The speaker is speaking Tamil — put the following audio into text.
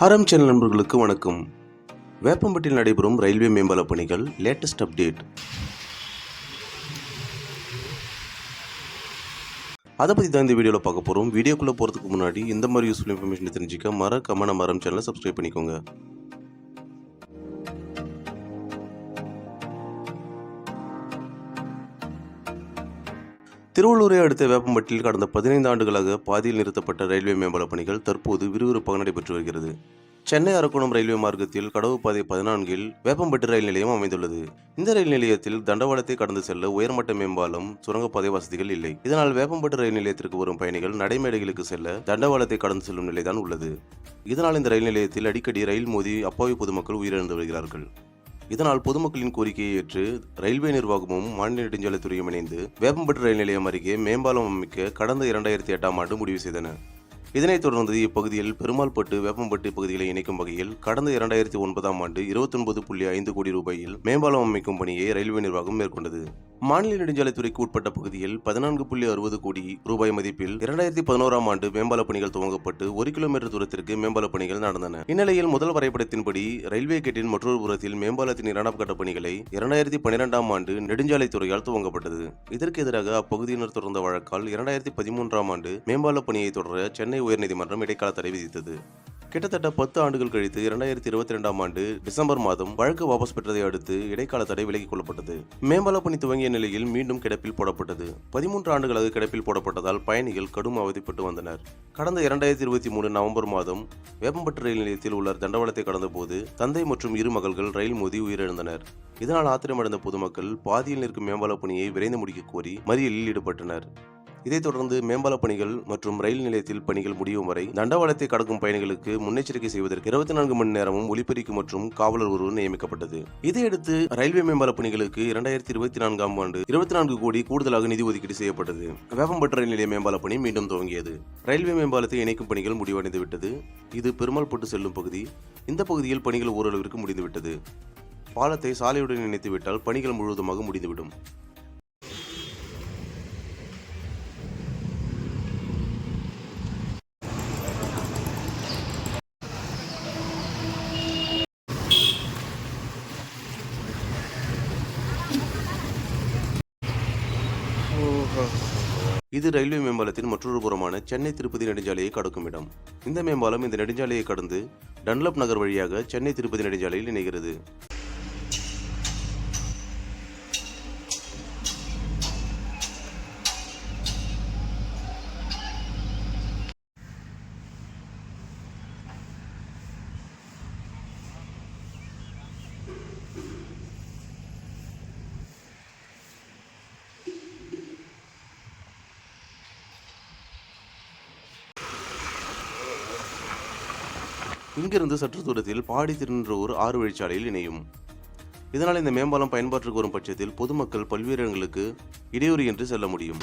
ஹரம் சேனல் நண்பர்களுக்கு வணக்கம். வேப்பம்பட்டியில் நடைபெறும் ரயில்வே மேம்பால பணிகள் லேட்டஸ்ட் அப்டேட். அதை பற்றி தான் இந்த வீடியோவில் பார்க்க போகிறோம் வீடியோக்குள்ளே போகிறதுக்கு முன்னாடி இந்த மாதிரி யூஸ்ஃபுல் இன்ஃபர்மேஷன் தெரிஞ்சிக்க மறக்காம நம்ம மரம் சேனலை சப்ஸ்கிரைப் பண்ணிக்கோங்க. திருவள்ளூரை அடுத்த வேப்பம்பட்டியில் கடந்த பதினைந்து ஆண்டுகளாக பாதியில் நிறுத்தப்பட்ட ரயில்வே மேம்பால பணிகள் தற்போது விறுவிறுப்பாக நடைபெற்று வருகிறது. சென்னை அரக்கோணம் ரயில்வே மார்க்கத்தில் கடவு பாதை பதினான்கில் வேப்பம்பட்டு ரயில் நிலையம் அமைந்துள்ளது. இந்த ரயில் நிலையத்தில் தண்டவாளத்தை கடந்து செல்ல உயர்மட்ட மேம்பாலம் சுரங்கப்பாதை வசதிகள் இல்லை. இதனால் வேப்பம்பட்டு ரயில் நிலையத்திற்கு வரும் பயணிகள் நடைமேடைகளுக்கு செல்ல தண்டவாளத்தை கடந்து செல்லும் நிலைதான் உள்ளது. இதனால் இந்த ரயில் நிலையத்தில் அடிக்கடி ரயில் மோதி அப்பாவி பொதுமக்கள் உயிரிழந்து வருகிறார்கள். இதனால் பொதுமக்களின் கோரிக்கையை ஏற்று ரயில்வே நிர்வாகமும் மாநில நெடுஞ்சாலைத்துறையும் இணைந்து வேப்பம்பட்டு ரயில் நிலையம் அருகே மேம்பாலம் அமைக்க கடந்த இரண்டாயிரத்தி எட்டாம் ஆண்டு முடிவு செய்தன. இதனைத் தொடர்ந்து இப்பகுதியில் பெருமாள்பட்டு வேப்பம்பட்டு பகுதிகளை இணைக்கும் வகையில் கடந்த இரண்டாயிரத்தி ஒன்பதாம் ஆண்டு இருபத்தொன்பது புள்ளி ஐந்து கோடி ரூபாயில் மேம்பாலம் அமைக்கும் பணியை ரயில்வே நிர்வாகம் மேற்கொண்டது. மாநில நெடுஞ்சாலைத்துறைக்கு உட்பட்ட பகுதியில் பதினான்கு புள்ளி அறுபது கோடி ரூபாய் மதிப்பில் இரண்டாயிரத்தி பதினோராம் ஆண்டு மேம்பால பணிகள் துவங்கப்பட்டு ஒரு கிலோமீட்டர் தூரத்திற்கு மேம்பால பணிகள் நடந்தன. இந்நிலையில் முதல் வரைபடத்தின்படி ரயில்வே கேட்டின் மற்றொரு புறத்தில் மேம்பாலத்தின் இரண்டாம் கட்ட பணிகளை இரண்டாயிரத்தி பன்னிரெண்டாம் ஆண்டு நெடுஞ்சாலைத்துறையால் துவங்கப்பட்டது. இதற்கு எதிராக அப்பகுதியினர் தொடர்ந்த வழக்கால் இரண்டாயிரத்தி பதிமூன்றாம் ஆண்டு மேம்பால பணியை தொடர சென்னை உயர்நீதிமன்றம் இடைக்கால தடை விதித்தது. கிட்டத்தட்ட பத்து ஆண்டுகள் கழித்து இரண்டாயிரத்தி இருபத்தி ரெண்டாம் ஆண்டு டிசம்பர் மாதம் வழக்கு வாபஸ் பெற்றதை அடுத்து இடைக்கால தடை விலக்கிக் கொள்ளப்பட்டது. மேம்பாலப்பணி துவங்கிய நிலையில் மீண்டும் கிடப்பில் போடப்பட்டது. பதிமூன்று ஆண்டுகளாக கிடப்பில் போடப்பட்டதால் பயணிகள் கடும் அவதிப்பட்டு வந்தனர். கடந்த இரண்டாயிரத்தி இருபத்தி மூணு நவம்பர் மாதம் வேப்பம்பட்டு ரயில் நிலையத்தில் உள்ள தண்டவாளத்தை கடந்தபோது தந்தை மற்றும் இரு மகள்கள் ரயில் மோதி உயிரிழந்தனர். இதனால் ஆத்திரமடைந்த பொதுமக்கள் பாதியில் நிற்கும் மேம்பால பணியை விரைந்து முடிக்க கோரி மறியலில் ஈடுபட்டனர். இதைத் தொடர்ந்து மேம்பால பணிகள் மற்றும் ரயில் நிலையத்தில் பணிகள் முடியும் வரை தண்டவாளத்தை கடக்கும் பயணிகளுக்கு முன்னெச்சரிக்கை செய்வதற்கு இருபத்தி நான்கு மணி நேரமும் ஒலிபெருக்கி மற்றும் காவலர் ஒருவர் நியமிக்கப்பட்டது. இதையடுத்து ரயில்வே மேம்பால பணிகளுக்கு இரண்டாயிரத்தி இருபத்தி நான்காம் ஆண்டு இருபத்தி நான்கு கோடி கூடுதலாக நிதி ஒதுக்கீடு செய்யப்பட்டது. வேப்பம்பட்டு ரயில் நிலைய மேம்பால பணி மீண்டும் துவங்கியது. ரயில்வே மேம்பாலத்தை இணைக்கும் பணிகள் முடிவடைந்து விட்டது. இது பெருமாள்பட்டு செல்லும் பகுதி. இந்த பகுதியில் பணிகள் ஓரளவிற்கு முடிந்துவிட்டது பாலத்தை சாலையுடன் இணைத்துவிட்டால் பணிகள் முழுவதுமாக முடிந்துவிடும். இது ரயில்வே மேம்பாலத்தின் மற்றொரு புறமான சென்னை திருப்பதி நெடுஞ்சாலையை கடக்கும் இடம். இந்த மேம்பாலம் இந்த நெடுஞ்சாலையை கடந்து டன்லப் நகர் வழியாக சென்னை திருப்பதி நெடுஞ்சாலையில் இணைகிறது. இங்கிருந்து சற்று தூரத்தில் பாடி திருநின்றவூர் ஆறு வழிச்சாலையில் இணையும். இதனால் இந்த மேம்பாலம் பயன்பாட்டுக்கு வரும் பட்சத்தில் பொதுமக்கள் பல்வேறு இடங்களுக்கு இடையூறு என்று செல்ல முடியும்.